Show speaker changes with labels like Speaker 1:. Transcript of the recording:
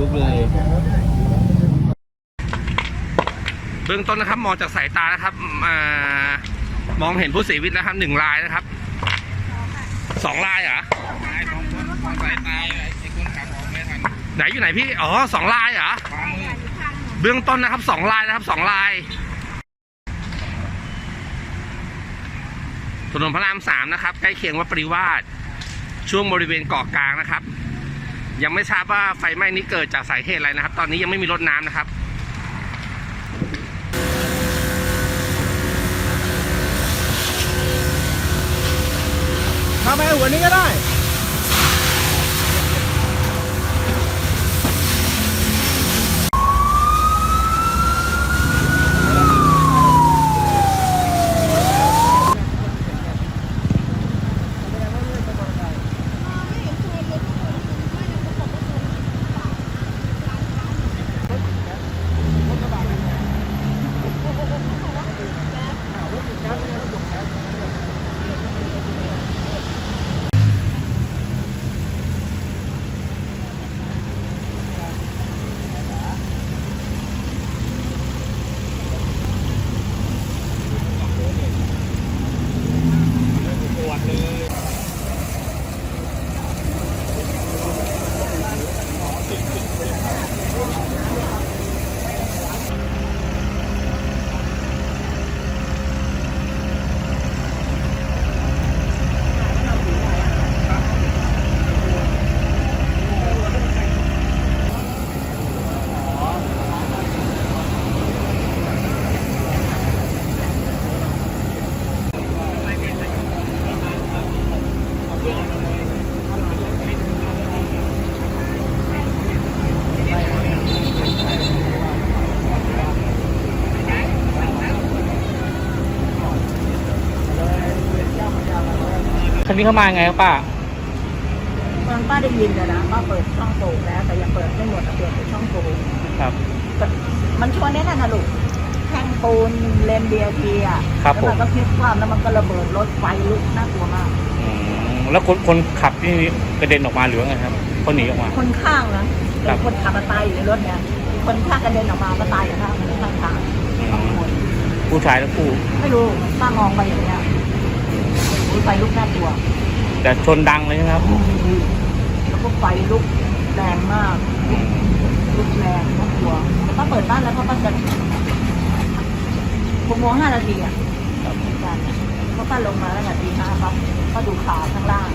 Speaker 1: ลุกเลย เบื้องต้นนะครับมองจากสายตานะครับมามองเห็นผู้เสียชีวิตนะครับหนึ่งรายนะครับสองรายเหรอ
Speaker 2: ไห
Speaker 1: นอยู่ไหนพี่ อ๋อสองลายเหรอ เบื้องต้นนะครับสองลายนะครับสองลายถนนพระรามสามนะครับ ใกล้เคียงวัดปริวาสช่วงบริเวณเกาะกลางนะครับ ยังไม่ทราบว่าไฟไหม้นี้เกิดจากสาเหตุอะไรนะครับ ตอนนี้ยังไม่มีรถน้ำนะครับ
Speaker 3: ทำไมหัวนี้ก็ได้
Speaker 4: นนี้เข้ามาไงครับป้า
Speaker 5: ตอนป้าได้ยินอะนะป้าเปิดช่องโถงแล้ว แต่ยังเปิดไม่หมดอะเปิดแต่ช่องโถง
Speaker 4: ครับ
Speaker 5: มันชวนได้นั่นนะลูกแท่งปูนเลนเบียทีอะ
Speaker 4: ครับ
Speaker 5: แล้วมัน
Speaker 4: ผม
Speaker 5: ก็พลิกคว่ำแล้วมันก็ระเบิดรถไฟลุกน่ากลัวมาก
Speaker 4: อืมแล้วคนคนขับนี่กระเด็นออกมาหรือว่าไงครับเขาหนีออกมา
Speaker 5: คนข้างนะ
Speaker 4: ครั
Speaker 5: แต่
Speaker 4: บ
Speaker 5: คนขับมาตายอยู่ในรถเนี่ยคนข้างกระเด็นออกมาก็ตายอยู่ข้างข้างทาง
Speaker 4: อื
Speaker 5: สอง
Speaker 4: ม
Speaker 5: คน
Speaker 4: ผู้ชายทั้งคู่
Speaker 5: ไม่รู้ป้ามองไปอย่างเงี้ย อุ๊ยไฟลุกน่ากลัว
Speaker 4: แต่ชนดังเลยใช่ไหมครับ
Speaker 5: แล้วก็ไฟลุกแรงมาก ลุกแรงน่ากลัวแต่ป้าเปิดบ้านแล้วป้าก็จะหกโมงห้านาทีอะ
Speaker 4: ครับ
Speaker 5: เหมือนกันเพราะป้าลงมาแล้วนาทีห้าปั๊บก็ดูขาข้างล่าง